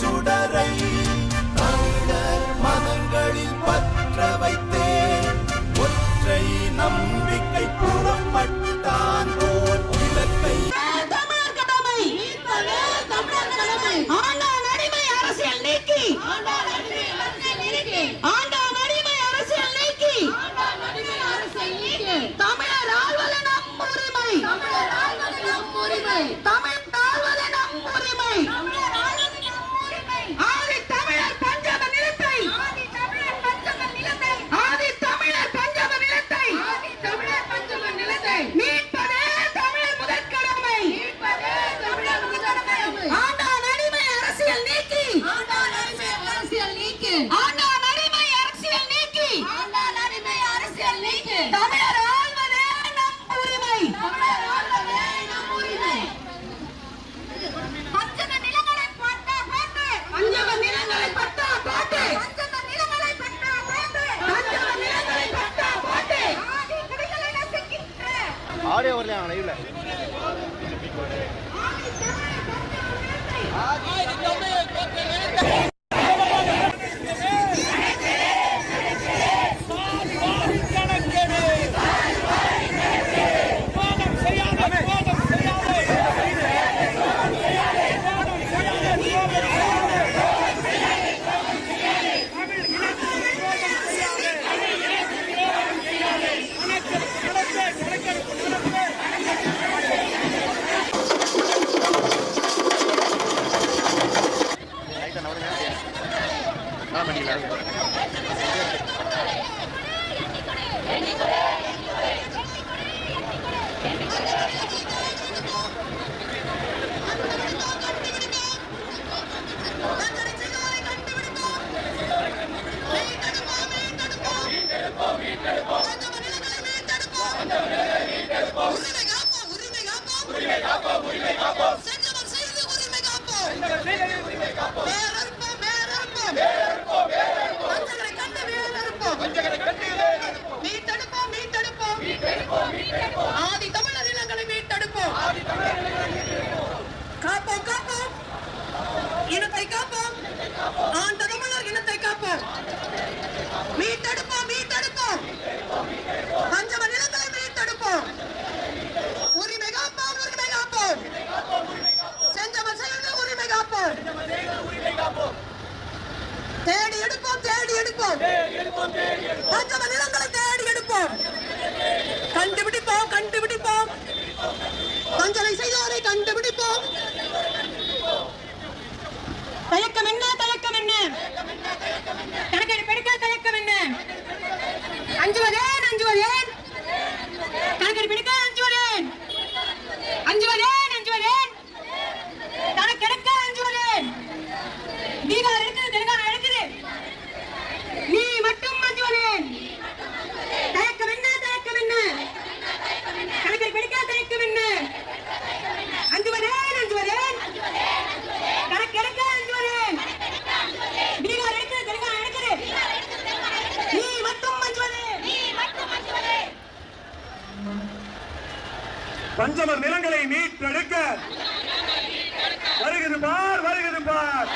చూడ ஆண்டாள் அடிமை அரசியல் நீக்கி. ஆண்டாள் அடிமை அரசியல் நீக்கி. தமிழர் ஆள்வதே நம் உரிமை. தமிழர் ஆள்வதே நம் உரிமை. பஞ்சத நிலங்களை பட்டா போட்டு பஞ்சத நிலங்களை பட்டா போட்டு பஞ்சத நிலங்களை பட்டா போட்டு பஞ்சத நிலங்களை பட்டா போட்டு ஆதி குடிகளை நசுக்கின்ற. ஆடியோ வரலையா லைவ்ல? ஆதி தமிழ் பஞ்சத நிலத்தை. ஆதி தமிழ் பஞ்சத நிலத்தை. これ ஆ பண்ணிக்கலாம் ஆதி தமிழர் இனங்களை மீட்டெடுப்போம். காப்போம் காப்போம். இனத்தை காப்போம். ஆண்ட தமிழர் இனத்தை காப்போம். மீட்டெடுப்போம் மீட்டெடுப்போம். பஞ்சம நிலங்களை மீட்டெடுப்போம். உரிமை காப்போம் உரிமை காப்போம். செஞ்சம உரிமை காப்போம். தேடி எடுப்போம் தேடி எடுப்போம். பஞ்சம நிலங்களை தேடி எடுப்போம். கண்டுபிடிப்போம் கண்டுபிடிப்போம். வஞ்சனை செய்தோரை கண்டுபிடிப்போம். தயக்கம் என்ன தயக்கம் என்ன? கணக்கெடுப்பு எடுக்க தயக்கம் என்ன? அஞ்சுவதேன் பஞ்சமர் நிலங்களை மீட்டெடுக்க வருகிறது பார் வருகிறது பார்.